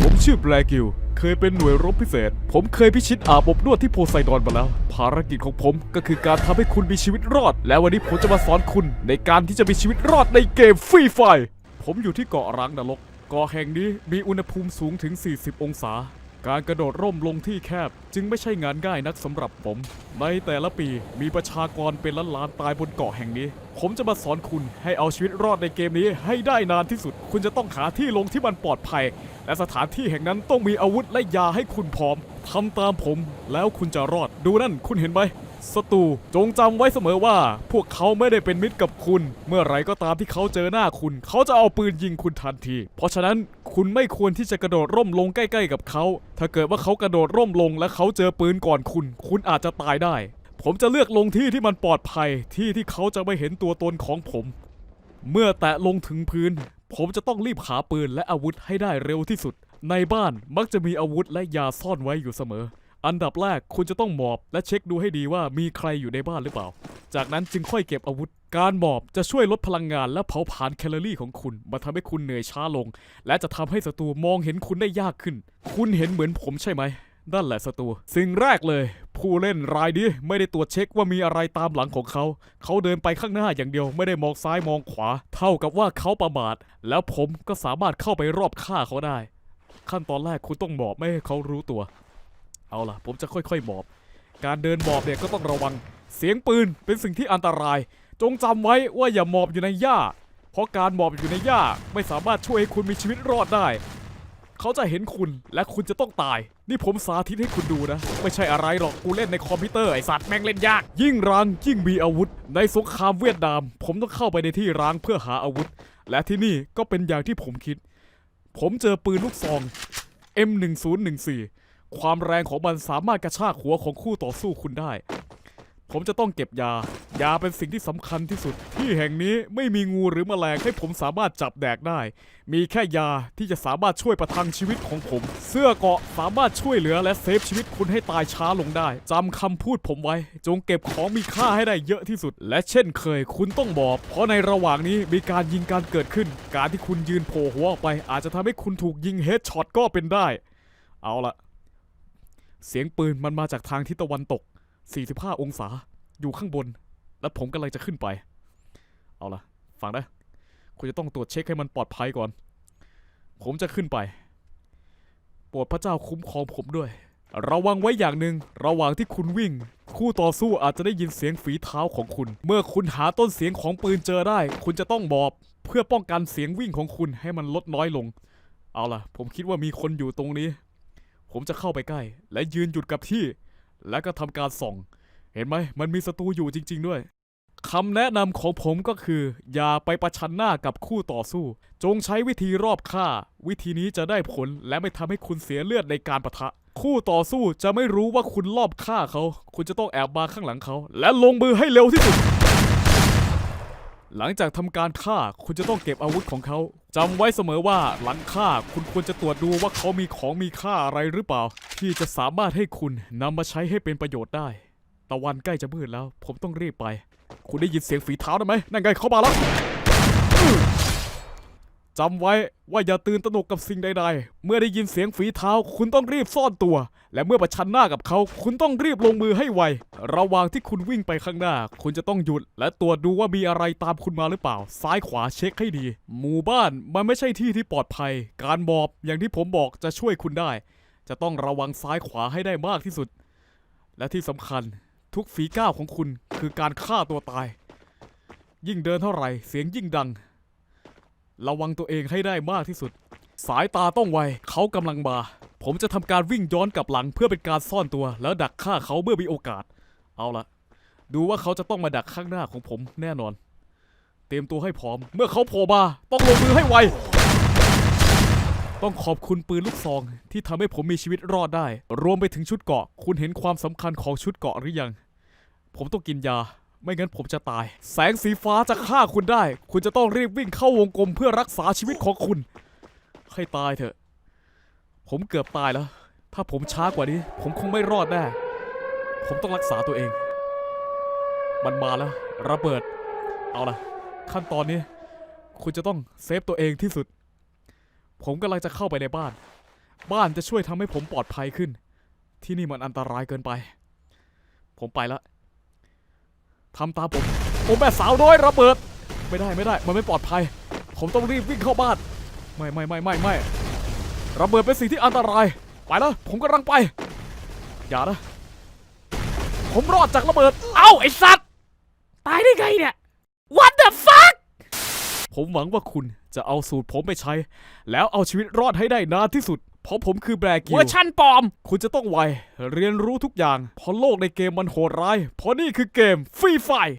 ผมชื่อแบลกิล เคยเป็นหน่วยรบพิเศษ ผมเคยพิชิตอาบอบนวดที่โพไซดอนมาแล้ว ภารกิจของผมก็คือการทำให้คุณมีชีวิตรอด และวันนี้ผมจะมาสอนคุณในการที่จะมีชีวิตรอดในเกมฟรีไฟ ผมอยู่ที่เกาะร้างนรก เกาะแห่งนี้มีอุณหภูมิสูงถึง 40 องศา การกระโดดร่มลงที่แคบจึงไม่ใช่งานง่ายนักสำหรับผม ในแต่ละปีมีประชากรเป็นล้านล้านๆตายบนเกาะแห่งนี้ ผมจะมาสอนคุณให้เอาชีวิตรอดในเกมนี้ให้ได้นานที่สุด คุณจะต้องหาที่ลงที่มันปลอดภัย และสถานที่แห่งนั้นต้องมีอาวุธและยาให้คุณพร้อมทำตามผม แล้วคุณจะรอดดูนั่นคุณเห็นไหม ศัตรูจงจำไว้เสมอว่า พวกเขาไม่ได้เป็นมิตรกับคุณ เมื่อไรก็ตามที่เขาเจอหน้าคุณ เขาจะเอาปืนยิงคุณทันที เพราะฉะนั้นคุณไม่ควรที่จะกระโดดร่มลงใกล้ๆกับเขา ถ้าเกิดว่าเขากระโดดร่มลงและเขาเจอปืนก่อนคุณ คุณอาจจะตายได้ ผมจะเลือกลงที่ที่มันปลอดภัย ที่ที่เขาจะไม่เห็นตัวตนของผม เมื่อแตะลงถึงพื้น ผมจะต้องรีบหาปืนและอาวุธให้ได้เร็วที่สุด ในบ้านมักจะมีอาวุธและยาซ่อนไว้อยู่เสมอ อันดับแรกคุณจะต้องหมอบและเช็คดูให้ดีว่ามีใครอยู่ในบ้านหรือเปล่า จากนั้นจึงค่อยเก็บอาวุธ การหมอบจะช่วยลดพลังงานและเผาผลาญแคลอรี่ของคุณมาทำให้คุณเหนื่อยช้าลง และจะทำให้ศัตรูมองเห็นคุณได้ยากขึ้น คุณเห็นเหมือนผมใช่ไหมนั่นแหละศัตรูสิ่งแรกเลย ผู้เล่นรายนี้ไม่ได้ตรวจเช็คว่ามีอะไรตามหลังของเขา เขาเดินไปข้างหน้าอย่างเดียวไม่ได้มองซ้ายมองขวา เท่ากับว่าเขาประมาท แล้วผมก็สามารถเข้าไปรอบฆ่าเขาได้ ขั้นตอนแรกคุณต้องหมอบไม่ให้เขารู้ตัว เอาล่ะ ผมจะค่อยๆหมอบ การเดินหมอบเนี่ยก็ต้องระวัง เสียงปืนเป็นสิ่งที่อันตราย จงจำไว้ว่าอย่าหมอบอยู่ในหญ้า เพราะการหมอบอยู่ในหญ้าไม่สามารถช่วยให้คุณมีชีวิตรอดได้ เขาจะเห็นคุณและคุณจะต้องตาย นี่ผมสาธิตให้คุณดูนะ ไม่ใช่อะไรหรอกกูเล่นในคอมพิวเตอร์ไอสัตว์แม่งเล่นยาก ยิ่งร้างยิ่งมีอาวุธ ในสงครามเวียดนาม ผมต้องเข้าไปในที่ร้างเพื่อหาอาวุธ และที่นี่ก็เป็นอย่างที่ผมคิด ผมเจอปืนลูกซอง M1014 ความแรงของมันสามารถกระชากหัวของคู่ต่อสู้คุณได้ ผมจะต้องเก็บยา ยาเป็นสิ่งที่สำคัญที่สุด ที่แห่งนี้ไม่มีงูหรือแมลงให้ผมสามารถจับแดกได้ มีแค่ยาที่จะสามารถช่วยประทังชีวิตของผม เสื้อเกาะสามารถช่วยเหลือและเซฟชีวิตคุณให้ตายช้าลงได้จำคำพูดผมไว้ จงเก็บของมีค่าให้ได้เยอะที่สุด และเช่นเคย คุณต้องบอก เพราะในระหว่างนี้มีการยิงการเกิดขึ้น การที่คุณยืนโผล่หัวออกไป อาจจะทำให้คุณถูกยิงเฮดช็อตก็เป็นได้ เอาละ เสียงปืนมันมาจากทางทิศตะวันตก 45 องศา อยู่ข้างบน และผมกำลังจะขึ้นไป เอาล่ะ ฟังนะ คุณจะต้องตรวจเช็คให้มันปลอดภัยก่อน ผมจะขึ้นไป โปรดพระเจ้าคุ้มครองผมด้วย ระวังไว้อย่างหนึ่ง ระหว่างที่คุณวิ่ง คู่ต่อสู้อาจจะได้ยินเสียงฝีเท้าของคุณ เมื่อคุณหาต้นเสียงของปืนเจอได้ คุณจะต้องบอบ เพื่อป้องกันเสียงวิ่งของคุณให้มันลดน้อยลง เอาล่ะ ผมคิดว่ามีคนอยู่ตรงนี้ ผมจะเข้าไปใกล้ และยืนหยุดกับที่ แล้วก็ทำการส่อง เห็นไหมมันมีศัตรูอยู่จริง ๆ ด้วยคำแนะนำของผมก็คือ อย่าไปประชันหน้ากับคู่ต่อสู้ จงใช้วิธีรอบฆ่า วิธีนี้จะได้ผลและไม่ทำให้คุณเสียเลือดในการประทะ คู่ต่อสู้จะไม่รู้ว่าคุณรอบฆ่าเขา คุณจะต้องแอบมาข้างหลังเขา และลงมือให้เร็วที่สุด หลังจากทำการฆ่าคุณจะต้องเก็บอาวุธของเขาจำไว้เสมอว่าหลังฆ่าคุณควรจะตรวจดูว่าเขามีของมีค่าอะไรหรือเปล่า ที่จะสามารถให้คุณนำมาใช้ให้เป็นประโยชน์ได้ ตะวันใกล้จะมืดแล้ว ผมต้องรีบไป คุณได้ยินเสียงฝีเท้าได้ไหมนั่นไงเขามาแล้ว จำไว้ว่าอย่าตื่นตระหนกกับสิ่งใดๆ เมื่อได้ยินเสียงฝีเท้าคุณต้องรีบซ่อนตัว และเมื่อประชันหน้ากับเขา คุณต้องรีบลงมือให้ไว ระหว่างที่คุณวิ่งไปข้างหน้า คุณจะต้องหยุด และตรวจดูว่ามีอะไรตามคุณมาหรือเปล่า ซ้ายขวาเช็คให้ดี หมู่บ้านมันไม่ใช่ที่ที่ปลอดภัย การหมอบอย่างที่ผมบอกจะช่วยคุณได้ จะต้องระวังซ้ายขวาให้ได้มากที่สุด และที่สำคัญทุกฝีก้าวของคุณคือการฆ่าตัวตาย ยิ่งเดินเท่าไหร่เสียงยิ่งดัง ระวังตัวเองให้ได้มากที่สุด สายตาต้องไวเขากำลังมา ผมจะทำการวิ่งย้อนกลับหลังเพื่อเป็นการซ่อนตัว แล้วดักฆ่าเขาเมื่อมีโอกาส เอาละดูว่าเขาจะต้องมาดักข้างหน้าของผมแน่นอน เตรียมตัวให้พร้อม เมื่อเขาโผล่มาต้องลงมือให้ไว ต้องขอบคุณปืนลูกซอง ที่ทำให้ผมมีชีวิตรอดได้ รวมไปถึงชุดเกราะ คุณเห็นความสำคัญของชุดเกราะหรือยัง ผมต้องกินยา ไม่งั้นผมจะตาย แสงสีฟ้าจะฆ่าคุณได้ คุณจะต้องรีบวิ่งเข้าวงกลมเพื่อรักษาชีวิตของคุณ ให้ตายเถอะ ผมเกือบตายแล้ว ถ้าผมช้ากว่านี้ ผมคงไม่รอดแน่ ผมต้องรักษาตัวเอง มันมาแล้ว ระเบิด เอาล่ะขั้นตอนนี้ คุณจะต้องเซฟตัวเองที่สุด ผมกำลังจะเข้าไปในบ้าน บ้านจะช่วยทำให้ผมปลอดภัยขึ้น ที่นี่มันอันตรายเกินไป ผมไปแล้ว ทำตามผมโอ้แม่สาวน้อยระเบิด ไม่ได้ไม่ได้ มันไม่ปลอดภัย ผมต้องรีบวิ่งเข้าบ้าน ไม่ไม่ไม่ไม่ไม่ระเบิดเป็นสิ่งที่อันตราย ไปแล้ว ผมกำลังไป อย่านะ ผมรอดจากระเบิด เอ้า ไอ้สัตว์ ตายได้ไงเนี่ย What the fuck ผมหวังว่าคุณจะเอาสูตรผมไปใช้ แล้วเอาชีวิตรอดให้ได้นานที่สุด เพราะผมคือแบร์กิวเวอร์ชันปลอม คุณจะต้องไว เรียนรู้ทุกอย่าง เพราะโลกในเกมมันโหดร้าย เพราะนี่คือเกมฟรีไฟ